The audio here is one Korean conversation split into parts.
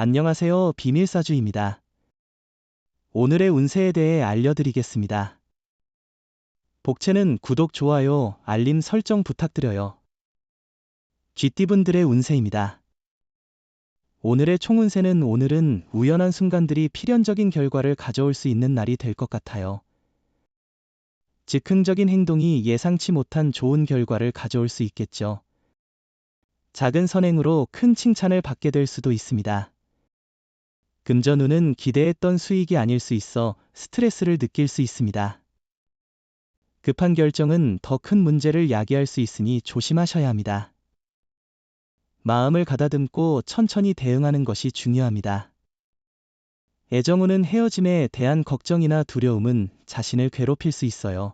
안녕하세요. 비밀사주입니다. 오늘의 운세에 대해 알려드리겠습니다. 복채는 구독, 좋아요, 알림 설정 부탁드려요. 쥐띠분들의 운세입니다. 오늘의 총운세는 오늘은 우연한 순간들이 필연적인 결과를 가져올 수 있는 날이 될 것 같아요. 즉흥적인 행동이 예상치 못한 좋은 결과를 가져올 수 있겠죠. 작은 선행으로 큰 칭찬을 받게 될 수도 있습니다. 금전운은 기대했던 수익이 아닐 수 있어 스트레스를 느낄 수 있습니다. 급한 결정은 더 큰 문제를 야기할 수 있으니 조심하셔야 합니다. 마음을 가다듬고 천천히 대응하는 것이 중요합니다. 애정운은 헤어짐에 대한 걱정이나 두려움은 자신을 괴롭힐 수 있어요.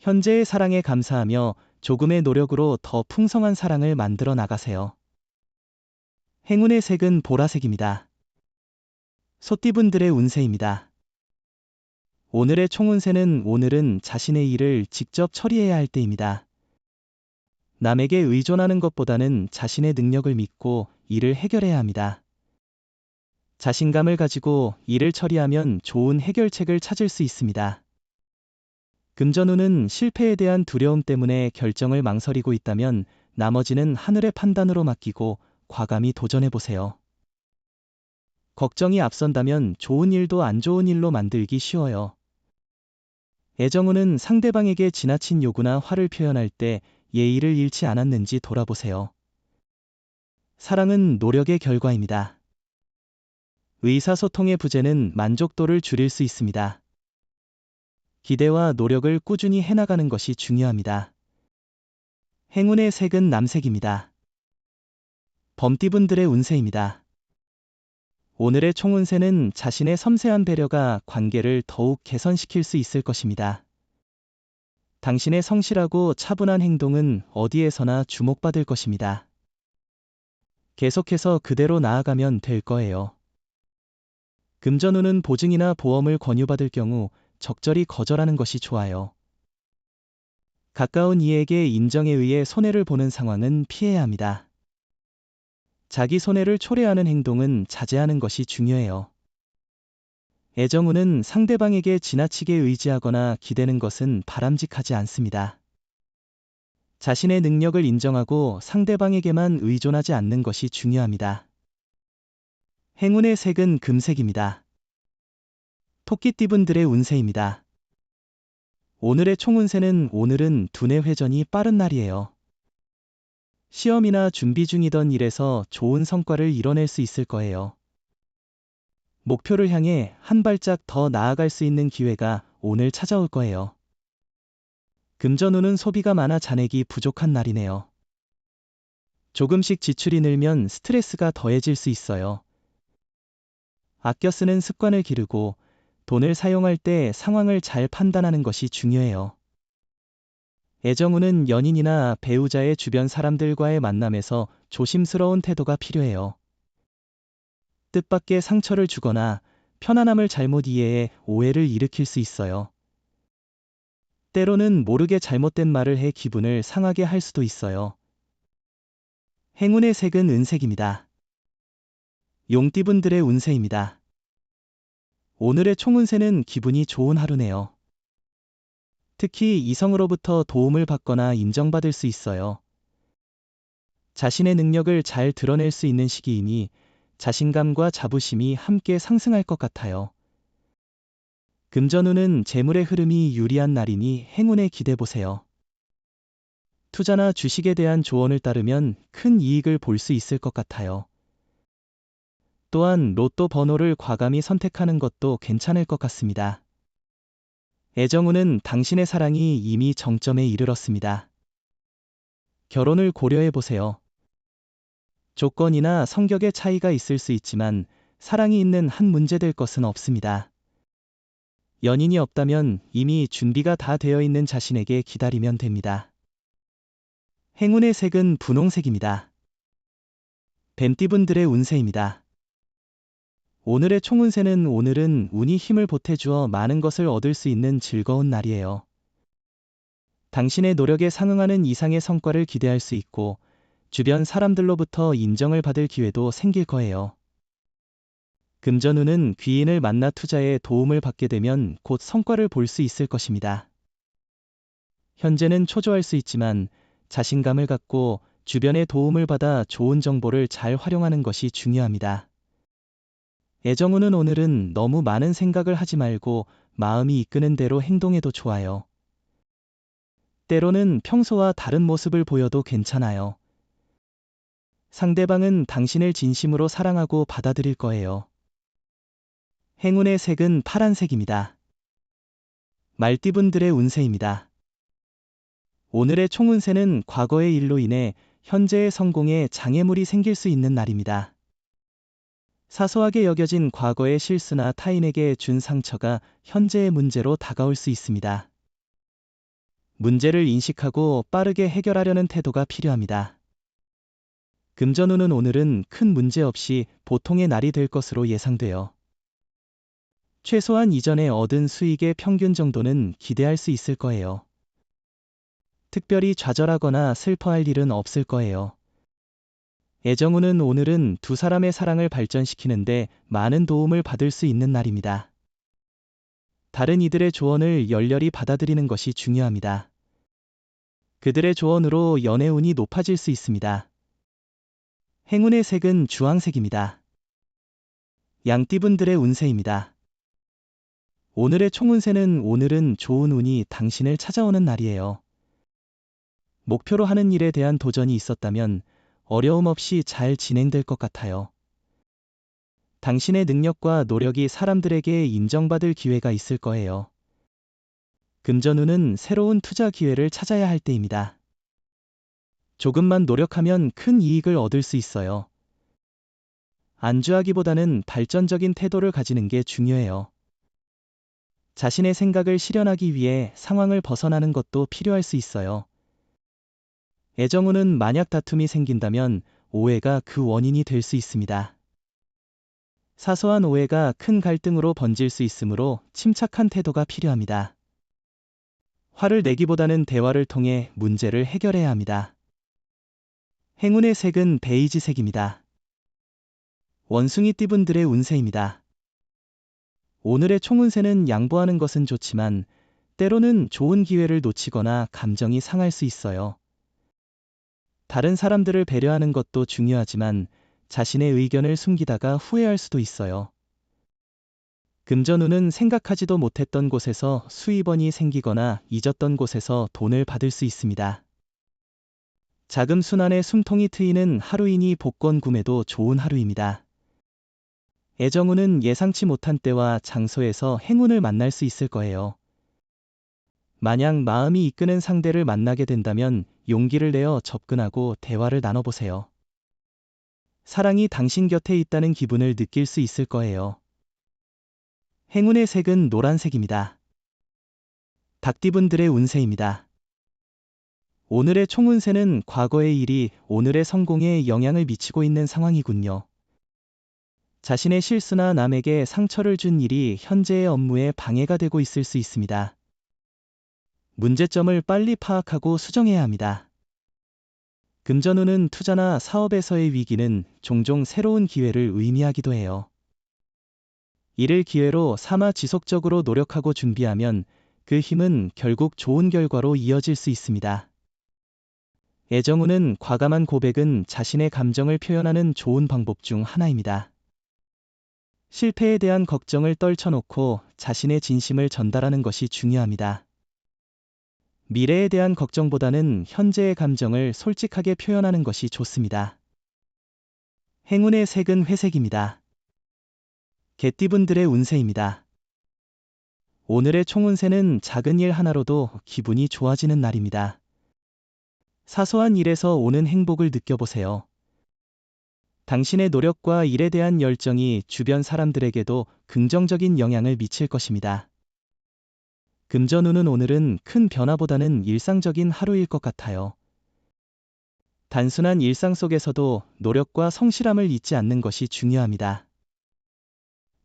현재의 사랑에 감사하며 조금의 노력으로 더 풍성한 사랑을 만들어 나가세요. 행운의 색은 보라색입니다. 소띠분들의 운세입니다. 오늘의 총운세는 오늘은 자신의 일을 직접 처리해야 할 때입니다. 남에게 의존하는 것보다는 자신의 능력을 믿고 일을 해결해야 합니다. 자신감을 가지고 일을 처리하면 좋은 해결책을 찾을 수 있습니다. 금전운은 실패에 대한 두려움 때문에 결정을 망설이고 있다면 나머지는 하늘의 판단으로 맡기고 과감히 도전해보세요. 걱정이 앞선다면 좋은 일도 안 좋은 일로 만들기 쉬워요. 애정운은 상대방에게 지나친 요구나 화를 표현할 때 예의를 잃지 않았는지 돌아보세요. 사랑은 노력의 결과입니다. 의사소통의 부재는 만족도를 줄일 수 있습니다. 기대와 노력을 꾸준히 해나가는 것이 중요합니다. 행운의 색은 남색입니다. 범띠분들의 운세입니다. 오늘의 총운세는 자신의 섬세한 배려가 관계를 더욱 개선시킬 수 있을 것입니다. 당신의 성실하고 차분한 행동은 어디에서나 주목받을 것입니다. 계속해서 그대로 나아가면 될 거예요. 금전운은 보증이나 보험을 권유받을 경우 적절히 거절하는 것이 좋아요. 가까운 이에게 인정에 의해 손해를 보는 상황은 피해야 합니다. 자기 손해를 초래하는 행동은 자제하는 것이 중요해요. 애정운은 상대방에게 지나치게 의지하거나 기대는 것은 바람직하지 않습니다. 자신의 능력을 인정하고 상대방에게만 의존하지 않는 것이 중요합니다. 행운의 색은 금색입니다. 토끼띠분들의 운세입니다. 오늘의 총운세는 오늘은 두뇌 회전이 빠른 날이에요. 시험이나 준비 중이던 일에서 좋은 성과를 이뤄낼 수 있을 거예요. 목표를 향해 한 발짝 더 나아갈 수 있는 기회가 오늘 찾아올 거예요. 금전운은 소비가 많아 잔액이 부족한 날이네요. 조금씩 지출이 늘면 스트레스가 더해질 수 있어요. 아껴 쓰는 습관을 기르고 돈을 사용할 때 상황을 잘 판단하는 것이 중요해요. 애정운은 연인이나 배우자의 주변 사람들과의 만남에서 조심스러운 태도가 필요해요. 뜻밖의 상처를 주거나 편안함을 잘못 이해해 오해를 일으킬 수 있어요. 때로는 모르게 잘못된 말을 해 기분을 상하게 할 수도 있어요. 행운의 색은 은색입니다. 용띠분들의 운세입니다. 오늘의 총운세는 기분이 좋은 하루네요. 특히 이성으로부터 도움을 받거나 인정받을 수 있어요. 자신의 능력을 잘 드러낼 수 있는 시기이니 자신감과 자부심이 함께 상승할 것 같아요. 금전운은 재물의 흐름이 유리한 날이니 행운에 기대보세요. 투자나 주식에 대한 조언을 따르면 큰 이익을 볼 수 있을 것 같아요. 또한 로또 번호를 과감히 선택하는 것도 괜찮을 것 같습니다. 애정우는 당신의 사랑이 이미 정점에 이르렀습니다. 결혼을 고려해 보세요. 조건이나 성격의 차이가 있을 수 있지만 사랑이 있는 한 문제 될 것은 없습니다. 연인이 없다면 이미 준비가 다 되어 있는 자신에게 기다리면 됩니다. 행운의 색은 분홍색입니다. 뱀띠분들의 운세입니다. 오늘의 총운세는 오늘은 운이 힘을 보태주어 많은 것을 얻을 수 있는 즐거운 날이에요. 당신의 노력에 상응하는 이상의 성과를 기대할 수 있고 주변 사람들로부터 인정을 받을 기회도 생길 거예요. 금전운은 귀인을 만나 투자에 도움을 받게 되면 곧 성과를 볼 수 있을 것입니다. 현재는 초조할 수 있지만 자신감을 갖고 주변의 도움을 받아 좋은 정보를 잘 활용하는 것이 중요합니다. 애정운은 오늘은 너무 많은 생각을 하지 말고 마음이 이끄는 대로 행동해도 좋아요. 때로는 평소와 다른 모습을 보여도 괜찮아요. 상대방은 당신을 진심으로 사랑하고 받아들일 거예요. 행운의 색은 파란색입니다. 말띠분들의 운세입니다. 오늘의 총운세는 과거의 일로 인해 현재의 성공에 장애물이 생길 수 있는 날입니다. 사소하게 여겨진 과거의 실수나 타인에게 준 상처가 현재의 문제로 다가올 수 있습니다. 문제를 인식하고 빠르게 해결하려는 태도가 필요합니다. 금전운은 오늘은 큰 문제 없이 보통의 날이 될 것으로 예상돼요. 최소한 이전에 얻은 수익의 평균 정도는 기대할 수 있을 거예요. 특별히 좌절하거나 슬퍼할 일은 없을 거예요. 애정운은 오늘은 두 사람의 사랑을 발전시키는데 많은 도움을 받을 수 있는 날입니다. 다른 이들의 조언을 열렬히 받아들이는 것이 중요합니다. 그들의 조언으로 연애운이 높아질 수 있습니다. 행운의 색은 주황색입니다. 양띠분들의 운세입니다. 오늘의 총운세는 오늘은 좋은 운이 당신을 찾아오는 날이에요. 목표로 하는 일에 대한 도전이 있었다면 어려움 없이 잘 진행될 것 같아요. 당신의 능력과 노력이 사람들에게 인정받을 기회가 있을 거예요. 금전운은 새로운 투자 기회를 찾아야 할 때입니다. 조금만 노력하면 큰 이익을 얻을 수 있어요. 안주하기보다는 발전적인 태도를 가지는 게 중요해요. 자신의 생각을 실현하기 위해 상황을 벗어나는 것도 필요할 수 있어요. 애정운은 만약 다툼이 생긴다면 오해가 그 원인이 될 수 있습니다. 사소한 오해가 큰 갈등으로 번질 수 있으므로 침착한 태도가 필요합니다. 화를 내기보다는 대화를 통해 문제를 해결해야 합니다. 행운의 색은 베이지 색입니다. 원숭이 띠분들의 운세입니다. 오늘의 총운세는 양보하는 것은 좋지만 때로는 좋은 기회를 놓치거나 감정이 상할 수 있어요. 다른 사람들을 배려하는 것도 중요하지만 자신의 의견을 숨기다가 후회할 수도 있어요. 금전운은 생각하지도 못했던 곳에서 수입원이 생기거나 잊었던 곳에서 돈을 받을 수 있습니다. 자금 순환에 숨통이 트이는 하루이니 복권 구매도 좋은 하루입니다. 애정운은 예상치 못한 때와 장소에서 행운을 만날 수 있을 거예요. 만약 마음이 이끄는 상대를 만나게 된다면 용기를 내어 접근하고 대화를 나눠보세요. 사랑이 당신 곁에 있다는 기분을 느낄 수 있을 거예요. 행운의 색은 노란색입니다. 닭띠분들의 운세입니다. 오늘의 총운세는 과거의 일이 오늘의 성공에 영향을 미치고 있는 상황이군요. 자신의 실수나 남에게 상처를 준 일이 현재의 업무에 방해가 되고 있을 수 있습니다. 문제점을 빨리 파악하고 수정해야 합니다. 금전운은 투자나 사업에서의 위기는 종종 새로운 기회를 의미하기도 해요. 이를 기회로 삼아 지속적으로 노력하고 준비하면 그 힘은 결국 좋은 결과로 이어질 수 있습니다. 애정운은 과감한 고백은 자신의 감정을 표현하는 좋은 방법 중 하나입니다. 실패에 대한 걱정을 떨쳐놓고 자신의 진심을 전달하는 것이 중요합니다. 미래에 대한 걱정보다는 현재의 감정을 솔직하게 표현하는 것이 좋습니다. 행운의 색은 회색입니다. 개띠분들의 운세입니다. 오늘의 총운세는 작은 일 하나로도 기분이 좋아지는 날입니다. 사소한 일에서 오는 행복을 느껴보세요. 당신의 노력과 일에 대한 열정이 주변 사람들에게도 긍정적인 영향을 미칠 것입니다. 금전운은 오늘은 큰 변화보다는 일상적인 하루일 것 같아요. 단순한 일상 속에서도 노력과 성실함을 잊지 않는 것이 중요합니다.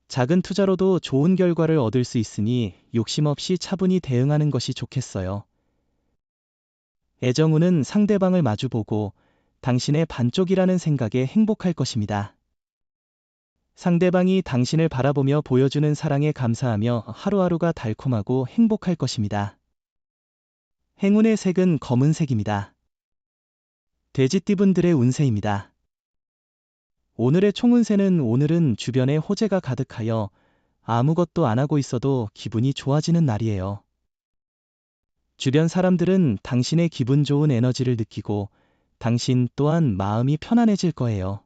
작은 투자로도 좋은 결과를 얻을 수 있으니 욕심 없이 차분히 대응하는 것이 좋겠어요. 애정운은 상대방을 마주보고 당신의 반쪽이라는 생각에 행복할 것입니다. 상대방이 당신을 바라보며 보여주는 사랑에 감사하며 하루하루가 달콤하고 행복할 것입니다. 행운의 색은 검은색입니다. 돼지띠분들의 운세입니다. 오늘의 총운세는 오늘은 주변에 호재가 가득하여 아무것도 안 하고 있어도 기분이 좋아지는 날이에요. 주변 사람들은 당신의 기분 좋은 에너지를 느끼고 당신 또한 마음이 편안해질 거예요.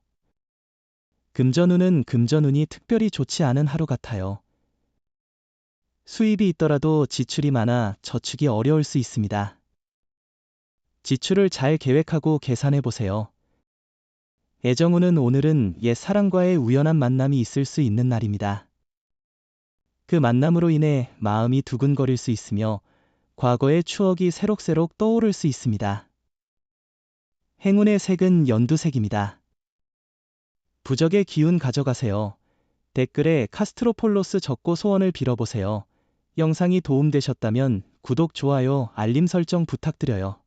금전운은 금전운이 특별히 좋지 않은 하루 같아요. 수입이 있더라도 지출이 많아 저축이 어려울 수 있습니다. 지출을 잘 계획하고 계산해 보세요. 애정운은 오늘은 옛 사랑과의 우연한 만남이 있을 수 있는 날입니다. 그 만남으로 인해 마음이 두근거릴 수 있으며 과거의 추억이 새록새록 떠오를 수 있습니다. 행운의 색은 연두색입니다. 부적의 기운 가져가세요. 댓글에 카스트로폴로스 적고 소원을 빌어보세요. 영상이 도움되셨다면 구독, 좋아요, 알림 설정 부탁드려요.